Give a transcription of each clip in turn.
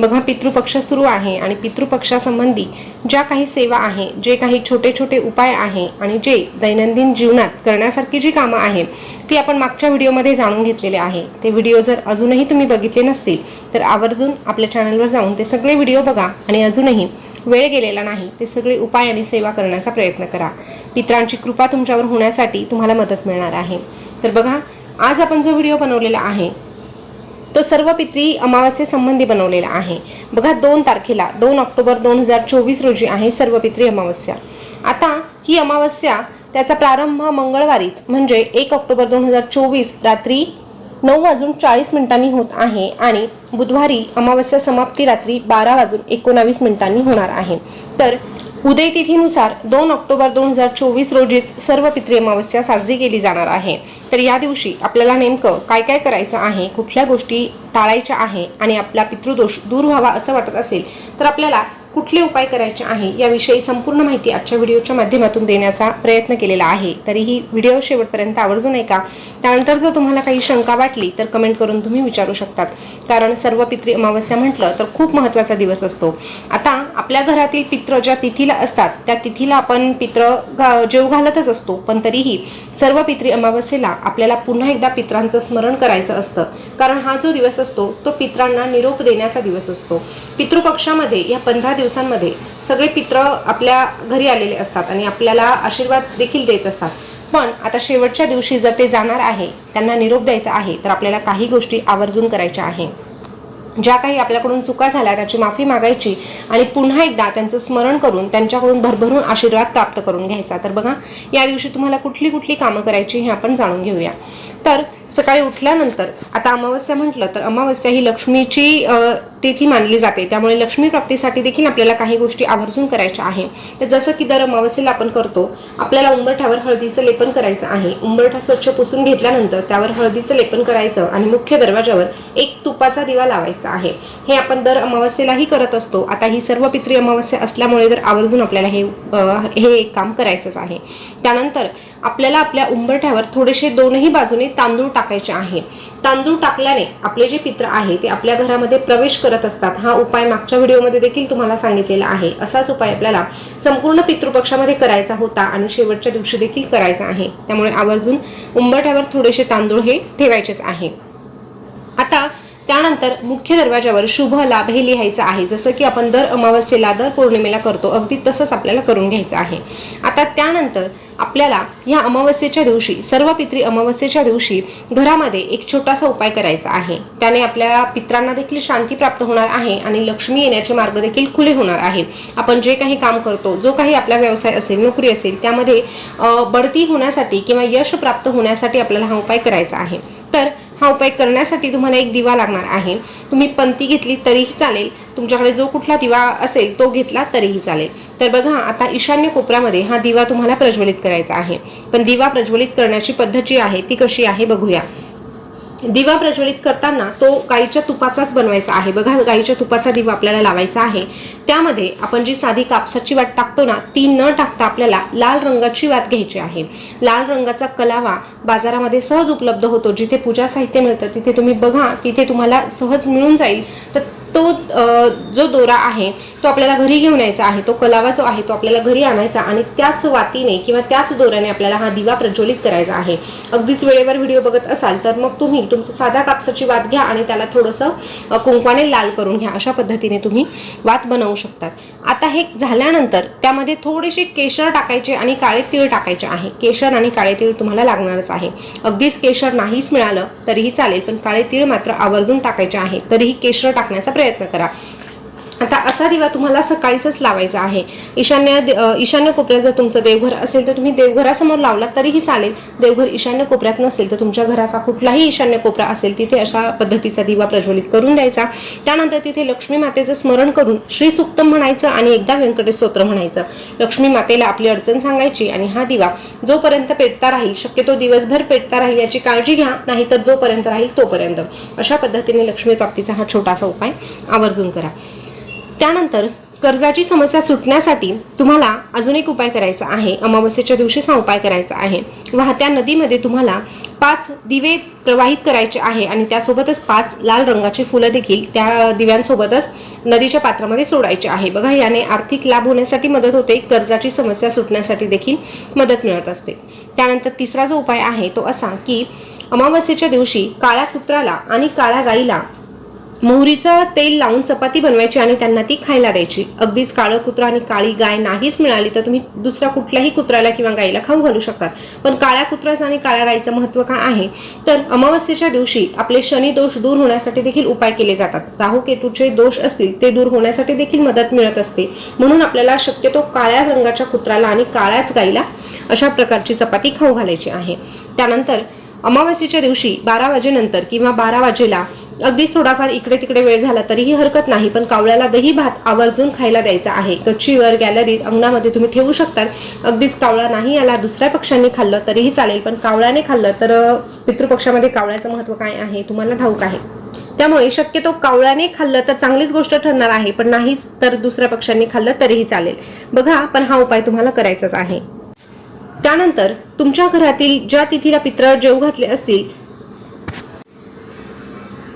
बघा पितृपक्ष सुरू आहे आणि पितृपक्षासंबंधी ज्या काही सेवा आहे जे काही छोटे छोटे उपाय आहे आणि जे दैनंदिन जीवनात करण्यासारखी जी कामं आहे ती आपण मागच्या व्हिडिओमध्ये जाणून घेतलेले आहे. ते व्हिडिओ जर अजूनही तुम्ही बघितले नसतील तर आवर्जून आपल्या चॅनलवर जाऊन ते सगळे व्हिडिओ बघा आणि अजूनही वेळ गेलेला नाही ते सगळे उपाय आणि सेवा करण्याचा प्रयत्न करा. पित्रांची कृपा तुमच्यावर होण्यासाठी तुम्हाला मदत मिळणार आहे. तर बघा आज आपण जो व्हिडिओ बनवलेला आहे तो सर्व पित्री अमावास्येसंबंधी बनवलेला आहे. बघा दोन तारखेला दोन ऑक्टोबर दोन हजार चोवीस रोजी आहे सर्व पित्री अमावस्या. आता ही अमावस्या त्याचा प्रारंभ मंगळवारीच म्हणजे एक ऑक्टोबर दोन हजार चोवीस रात्री नऊ वाजून चाळीस मिनिटांनी होत आहे आणि बुधवारी अमावस्या समाप्ती रात्री बारा वाजून एकोणावीस मिनिटांनी होणार आहे. तर उदय तिथीनुसार दोन ऑक्टोबर दोन हजार चोवीस रोजीच सर्व पितृ अमावस्या साजरी केली जाणार आहे. तर या दिवशी आपल्याला नेमकं काय काय करायचं आहे कुठल्या गोष्टी टाळायच्या आहे आणि आपला पितृदोष दूर व्हावा असं वाटत असेल तर आपल्याला कुठले उपाय करायचे आहे याविषयी संपूर्ण माहिती आजच्या व्हिडिओच्या माध्यमातून देण्याचा प्रयत्न केलेला आहे. तरीही व्हिडिओ शेवटपर्यंत आवर्जून ऐका त्यानंतर जर तुम्हाला काही शंका वाटली तर कमेंट करून तुम्ही विचारू शकतात. कारण सर्व पितृ अमावस्या म्हटलं तर खूप महत्त्वाचा दिवस असतो. आता आपल्या घरातील पित्र ज्या तिथीला असतात त्या तिथीला आपण पित्र जेव घालतच असतो. पण तरीही सर्व पितृ अमावस्येला आपल्याला पुन्हा एकदा पित्रांचं स्मरण करायचं असतं. कारण हा जो दिवस असतो तो पित्रांना निरोप देण्याचा दिवस असतो. पितृपक्षामध्ये या पंधरा दिवसांमध्ये सगळे पित्र आपल्या घरी आलेले असतात आणि आपल्याला आशीर्वाद देखील देत असतात. पण आता शेवटच्या दिवशी जर ते जाणार आहे त्यांना निरोप द्यायचा आहे तर आपल्याला काही गोष्टी आवर्जून करायच्या आहे. ज्या काही आपल्याकडून चुका झाल्या त्याची माफी मागायची आणि पुन्हा एकदा त्यांचं स्मरण करून त्यांच्याकडून भरभरून आशीर्वाद प्राप्त करून घ्यायचा. तर बघा या दिवशी तुम्हाला कुठली कुठली कामं करायची हे आपण जाणून घेऊया. तर सकाळी उठल्यानंतर आता अमावस्या म्हटलं तर अमावस्या ही लक्ष्मीची तिथी मानली जाते. त्यामुळे लक्ष्मी प्राप्तीसाठी देखील आपल्याला काही गोष्टी आवर्जून करायच्या आहे. तर जसं की दर अमावस्येला आपण करतो आपल्याला उंबरठ्यावर हळदीचं लेपन करायचं आहे. उंबरठा स्वच्छ पुसून घेतल्यानंतर त्यावर हळदीचं लेपन करायचं आणि मुख्य दरवाजावर एक तुपाचा दिवा लावायचा आहे. हे आपण दर अमावस्येलाही करत असतो. आता ही सर्व पित्री अमावस्या असल्यामुळे तर आवर्जून आपल्याला हे हे काम करायचंच आहे. त्यानंतर आपल्याला आपल्या उंबरठ्यावर थोडेसे दोनही बाजूने तांदूळ टाकायचे आहे. तांदूळ टाकल्याने आपले जे पित्र आहे ते आपल्या घरामध्ये प्रवेश करत असतात. हा उपाय मागच्या व्हिडिओमध्ये देखील तुम्हाला सांगितलेला आहे. असाच उपाय आपल्याला संपूर्ण पितृपक्षामध्ये करायचा होता आणि शेवटच्या दिवशी देखील करायचा आहे. त्यामुळे आवर्जून उंबरठ्यावर थोडेसे तांदूळ हे ठेवायचेच आहे. आता त्यानंतर मुख्य दरवाजावर शुभ लाभ हे लिहायचं आहे. जसं की आपण दर अमावस्येला दर पौर्णिमेला करतो. अगदी तसंच आपल्याला करून घ्यायचं आहे. आता त्यानंतर आपल्याला या अमावस्येच्या दिवशी सर्व पित्री अमावस्येच्या दिवशी घरामध्ये एक छोटासा उपाय करायचा आहे. त्याने आपल्या पित्रांना देखील शांती प्राप्त होणार आहे आणि लक्ष्मी येण्याचे मार्ग देखील खुले होणार आहे. आपण जे काही काम करतो जो काही आपला व्यवसाय असेल नोकरी असेल त्यामध्ये बढती होण्यासाठी किंवा यश प्राप्त होण्यासाठी आपल्याला हा उपाय करायचा आहे. हा उपाय करण्यासाठी तुम्हाला एक दिवा लागणार आहे. तुम्ही पंती घेतली तरीही चालेल. तुमच्याकडे जो कुठला दिवा असेल तो घेतला तरीही चालेल. तर बघा आता ईशान्य कोपऱ्यामध्ये हा दिवा तुम्हाला प्रज्वलित करायचा आहे. पण दिवा प्रज्वलित करण्याची पद्धत जी आहे ती कशी आहे बघूया. दिवा प्रज्वलित करताना तो गाईच्या तुपाचाच बनवायचा आहे. बघा गाईच्या तुपाचा दिवा आपल्याला लावायचा आहे. त्यामध्ये आपण जी साधी कापसाची वाट टाकतो ना ती न टाकता आपल्याला लाल रंगाची वात घ्यायची आहे. लाल रंगाचा कलावा बाजारामध्ये सहज उपलब्ध होतो. जिथे पूजा साहित्य मिळतं तिथे तुम्ही बघा तिथे तुम्हाला सहज मिळून जाईल. तर तो जो दोरा आहे तो आपल्याला घरी घेऊन यायचा आहे. तो कलावा जो आहे तो आपल्याला घरी आणायचा आणि त्याच वातीने किंवा त्याच दोऱ्याने आपल्याला हा दिवा प्रज्वलित करायचा आहे. अगदीच वेळेवर व्हिडिओ बघत असाल तर मग तुम्ही तुमचं साधा कापसाची वात घ्या आणि त्याला थोडंसं कुंकवाने लाल करून घ्या. अशा पद्धतीने तुम्ही वात बनवू शकतात. आता हे झाल्यानंतर त्यामध्ये थोडेसे केशर टाकायचे आणि काळे तीळ टाकायचे आहे. केशर आणि काळे तीळ तुम्हाला लागणारच आहे. अगदीच केशर नाहीच मिळालं तरीही चालेल पण काळे तीळ मात्र आवर्जून टाकायचे आहे. तरीही केशर टाकण्याचा प्रयत्न करा. आता असा दिवा तुम्हाला सकाळीच लावायचा आहे. ईशान्य ईशान्य कोपऱ्यात जर तुमचं देवघर असेल तर तुम्ही देवघरासमोर लावला तरीही चालेल. देवघर ईशान्य कोपऱ्यात नसेल तर तुमच्या घराचा कुठलाही ईशान्य कोपरा असेल तिथे अशा पद्धतीचा दिवा प्रज्वलित करून द्यायचा. त्यानंतर तिथे लक्ष्मी मातेचं स्मरण करून श्री सुक्तम म्हणायचं आणि एकदा व्यंकटेश स्तोत्र म्हणायचं. लक्ष्मी मातेला आपली अडचण सांगायची आणि हा दिवा जोपर्यंत पेटता राहील शक्यतो दिवसभर पेटता राहील याची काळजी घ्या नाहीतर जोपर्यंत राहील तोपर्यंत. अशा पद्धतीने लक्ष्मी प्राप्तीचा हा छोटासा उपाय आवर्जून करा. त्यानंतर कर्जाची समस्या सुटण्यासाठी तुम्हाला अजून एक उपाय करायचा आहे. अमावस्येच्या दिवशीच हा उपाय करायचा आहे. वाहत्या नदीमध्ये तुम्हाला पाच दिवे प्रवाहित करायचे आहे आणि त्यासोबतच पाच लाल रंगाची फुलं देखील त्या दिव्यांसोबतच नदीच्या पात्रामध्ये सोडायचे आहे. बघा याने आर्थिक लाभ होण्यासाठी मदत होते. कर्जाची समस्या सुटण्यासाठी देखील मदत मिळत असते. त्यानंतर तिसरा जो उपाय आहे तो असा की अमावस्येच्या दिवशी काळ्या कुत्राला आणि काळ्या गाईला मोहरीचं तेल लावून चपाती बनवायची आणि त्यांना ती खायला द्यायची. अगदीच काळं कुत्रा आणि काळी गाय नाहीच मिळाली तर तुम्ही दुसऱ्या कुठल्याही कुत्र्याला किंवा गाईला खाऊ घालू शकतात पण काळ्या कुत्र्याचं आणि काळ्या गायीचं महत्त्व काय आहे? तर अमावस्येच्या दिवशी आपले शनी दोष दूर होण्यासाठी देखील उपाय केले जातात. राहू केतूचे दोष असतील ते दूर होण्यासाठी देखील मदत मिळत असते. म्हणून आपल्याला शक्यतो काळ्या रंगाच्या कुत्र्याला आणि काळ्याच गाईला अशा प्रकारची चपाती खाऊ घालायची आहे. त्यानंतर अमावस्येच्या दिवशी बारा वाजेनंतर किंवा बारा वाजेला अगदी थोडाफार इकडे तिकडे वेळ झाला तरीही हरकत नाही पण कावळ्याला दही भात आवर्जून खायला द्यायचा आहे. गच्चीवर गॅलरीत अंगणामध्ये तुम्ही ठेवू शकतात. अगदीच कावळा नाही आला दुसऱ्या पक्षांनी खाल्लं तरीही चालेल पण कावळ्याने खाल्लं तर पितृपक्षामध्ये कावळ्याचं महत्त्व काय आहे? तुम्हाला ठाऊक आहे. त्यामुळे शक्यतो कावळ्याने खाल्लं तर चांगलीच गोष्ट ठरणार आहे पण नाहीच तर दुसऱ्या पक्षांनी खाल्लं तरीही चालेल. बघा पण हा उपाय तुम्हाला करायचाच आहे. त्यानंतर तुमच्या घरातील ज्या तिथीला पित्र जेव घातले असतील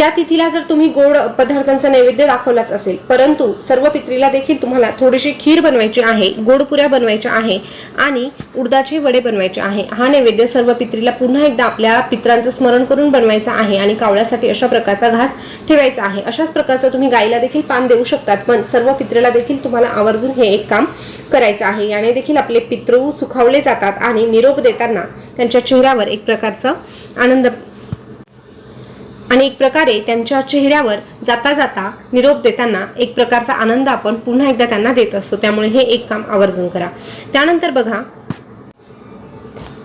त्या तिथीला जर तुम्ही गोड पदार्थांचा नैवेद्य दाखवलाच असेल परंतु सर्व पित्रीला देखील तुम्हाला थोडीशी खीर बनवायची आहे गोड पुऱ्या बनवायच्या आहे आणि उडदाचे वडे बनवायचे आहे हा नैवेद्य सर्व पित्रीला पुन्हा एकदा आपल्या पित्रांचं स्मरण करून बनवायचा आहे आणि कावळ्यासाठी अशा प्रकारचा घास ठेवायचा आहे. अशाच प्रकारचं तुम्ही गाईला देखील पान देऊ शकतात पण सर्व पित्रेला देखील तुम्हाला आवर्जून हे एक काम करायचं आहे. याने देखील आपले पितृ सुखावले जातात आणि निरोप देताना त्यांच्या चेहऱ्यावर एक प्रकारचा आनंद आणि एक प्रकारे त्यांच्या चेहऱ्यावर जाता जाता निरोप देताना एक प्रकारचा आनंद आपण पुन्हा एकदा त्यांना देत असतो. त्यामुळे हे एक काम आवर्जून करा. त्यानंतर बघा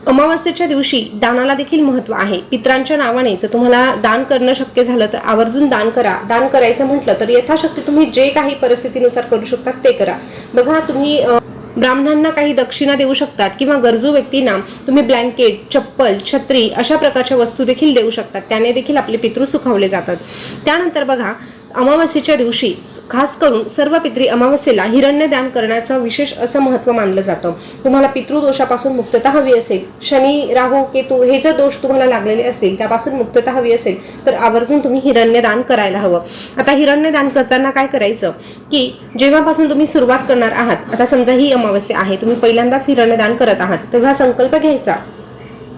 अमावस्येच्या दिवशी दानाला देखील महत्त्व आहे. पित्रांच्या नावाने जर तुम्हाला दान करणं शक्य झालं तर आवर्जून दान करा. दान करायचं म्हटलं तर यथाशक्ती तुम्ही जे काही परिस्थितीनुसार करू शकतात ते करा. बघा तुम्ही ब्राह्मणांना काही दक्षिणा देऊ शकतात किंवा गरजू व्यक्तींना तुम्ही ब्लँकेट चप्पल छत्री अशा प्रकारच्या वस्तू देखील देऊ शकतात. त्याने देखील आपले पितृ सुखावले जातात. त्यानंतर बघा अमावस्येच्या दिवशी खास करून सर्व पितरी अमावस्येला हिरण्य दान करण्याचं विशेष असं महत्त्व मानलं जातं. तुम्हाला पितृदोषापासून मुक्तता हवी असेल शनी राहू केतू हे जर दोष तुम्हाला लागलेले असेल त्यापासून मुक्तता हवी असेल तर आवर्जून तुम्ही हिरण्य दान करायला हवं. आता हिरण्य दान करताना काय करायचं की जेव्हापासून तुम्ही सुरुवात करणार आहात आता समजा ही अमावस्या आहे तुम्ही पहिल्यांदाच हिरण्यदान करत आहात तेव्हा संकल्प घ्यायचा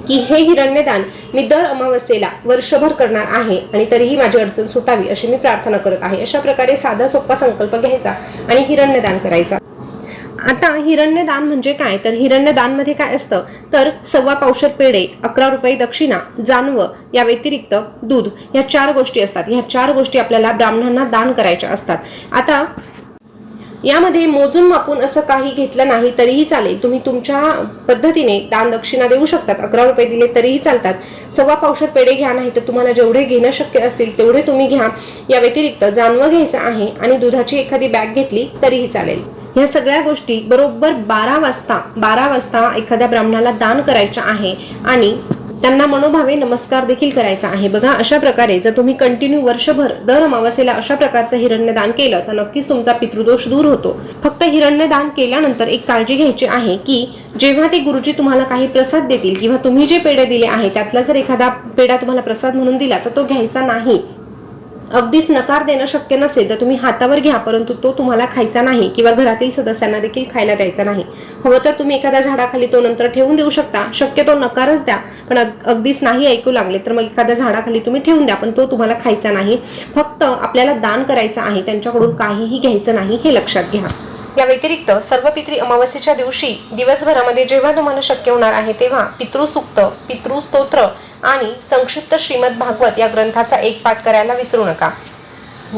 की हे हिरण्यदान मी दर अमावस्येला वर्षभर करणार आहे आणि तरीही माझी अडचण सुटावी अशी मी प्रार्थना करत आहे. अशा प्रकारे साधा सोपा संकल्प घ्यायचा आणि हिरण्यदान करायचा. आता हिरण्यदान म्हणजे काय? तर हिरण्यदानमध्ये काय असतं? तर सव्वा पावशर पेढे अकरा रुपये दक्षिणा जानव या व्यतिरिक्त दूध या चार गोष्टी असतात. ह्या चार गोष्टी आपल्याला ब्राह्मणांना दान करायच्या असतात. आता यामध्ये मोजून मापून असं काही घेतलं नाही तरीही चालेल. तुम्ही तुमच्या पद्धतीने दान दक्षिणा देऊ शकतात. अकरा रुपये दिले तरीही चालतात. सव्वा पावसात पेढे घ्या नाही तर तुम्हाला जेवढे घेणं शक्य असेल तेवढे तुम्ही घ्या. या व्यतिरिक्त जानवं घ्यायचं आहे आणि दुधाची एखादी बॅग घेतली तरीही चालेल. ह्या सगळ्या गोष्टी बरोबर बारा वाजता बारा वाजता एखाद्या ब्राह्मणाला दान करायच्या आहे आणि त्यांना मनोभावे नमस्कार देखील करायचा आहे. बघा अशा प्रकारे जर तुम्ही कंटिन्यू वर्षभर दर अमावस्येला अशा प्रकारचं हिरण्यदान केलं तर नक्कीच तुमचा पितृदोष दूर होतो. फक्त हिरण्यदान केल्यानंतर एक काळजी घ्यायची आहे की जेव्हा ते गुरुजी तुम्हाला काही प्रसाद देतील किंवा तुम्ही जे पेढे दिले आहे त्यातला जर एखादा पेढा तुम्हाला प्रसाद म्हणून दिला तर तो घ्यायचा नाही. अगदीच नकार देणं शक्य नसेल तर तुम्ही हातावर घ्या परंतु तो तुम्हाला खायचा नाही किंवा घरातील सदस्यांना देखील खायला द्यायचा नाही. हवं तर तुम्ही एखाद्या झाडाखाली तो नंतर ठेवून देऊ शकता. शक्यतो नकारच द्या पण अग- अगदीच नाही ऐकू लागले तर मग एखाद्या झाडाखाली तुम्ही ठेवून द्या पण तो तुम्हाला खायचा नाही. फक्त आपल्याला दान करायचं आहे त्यांच्याकडून काहीही घ्यायचं नाही हे लक्षात घ्या. या व्यतिरिक्त सर्व पित्री अमावस्येच्या दिवशी दिवसभरामध्ये जेव्हा तुम्हाला शक्य होणार आहे तेव्हा पितृसूक्त पितृस्तोत्र आणि संक्षिप्त श्रीमद भागवत या ग्रंथाचा एक पाठ करायला विसरू नका.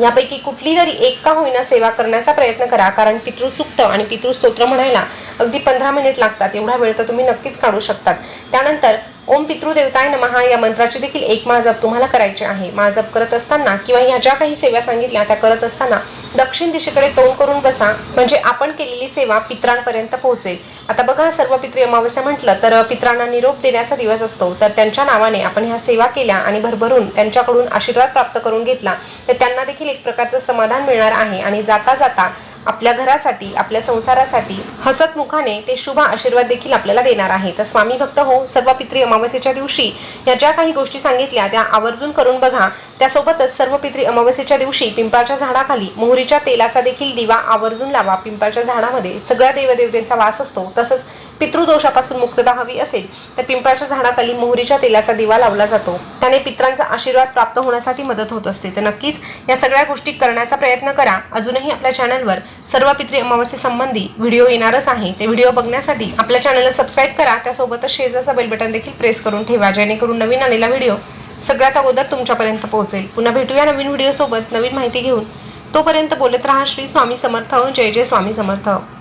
यापैकी कुठली तरी एक का होईना सेवा करण्याचा प्रयत्न करा कारण पितृसूक्त आणि पितृस्तोत्र म्हणायला अगदी पंधरा मिनिट लागतात एवढा वेळ तर तुम्ही नक्कीच काढू शकतात. त्यानंतर ओम पितृदेवताय नमहा. या मंत्राची देखील एक माळजप तुम्हाला करायची आहे. माळजप करत असताना किंवा ह्या ज्या काही सेवा सांगितल्या त्या करत असताना दक्षिण दिशेकडे तोंड करून बसा. म्हणजे आपण केलेली सेवा पित्रांपर्यंत पोहोचेल. आता बघा सर्व पित्री अमावस्या म्हटलं तर पित्रांना निरोप देण्याचा दिवस असतो. तर त्यांच्या नावाने आपण ह्या सेवा केल्या आणि भरभरून त्यांच्याकडून आशीर्वाद प्राप्त करून घेतला. तर त्यांना देखील एक प्रकारचं समाधान मिळणार आहे. आणि जाता जाता आपल्या घरासाठी आपल्या संसारासाठी हसत मुखाने ते शुभ आशीर्वाद देखील आपल्याला देणार आहे. तर स्वामी भक्त हो सर्व पित्री अमावस्येच्या दिवशी या ज्या काही गोष्टी सांगितल्या त्या आवर्जून करून बघा. त्यासोबतच सर्व पित्री अमावस्येच्या दिवशी पिंपळाच्या झाडाखाली मोहरीच्या तेलाचा देखील दिवा आवर्जून लावा. पिंपळाच्या झाडामध्ये सगळ्या देवदेवतेंचा वास असतो. तसंच पितृदोषापासून मुक्तता हवी असेल तर पिंपळाच्या झाडाखाली मोहरीच्या तेलाचा दिवा लावला जातो. त्याने पित्रांचा आशीर्वाद प्राप्त होण्यासाठी मदत होत असते. तर नक्कीच या सगळ्या गोष्टी करण्याचा प्रयत्न करा. अजूनही आपल्या चॅनलवर सर्व पितृ अमावस्येसंबंधी व्हिडिओ येणारच आहे. ते व्हिडिओ बघण्यासाठी आपल्या चॅनलला सबस्क्राईब करा. त्यासोबतच शेजारचा बेल बटन देखील प्रेस करून ठेवा जेणेकरून नवीन आलेला व्हिडिओ सगळ्यात अगोदर तुमच्यापर्यंत पोहोचेल. पुन्हा भेटूया नवीन व्हिडिओसोबत. नवीन माहिती घेऊन तोपर्यंत बोलत राहा. श्री स्वामी समर्थ. जय जय स्वामी समर्थ.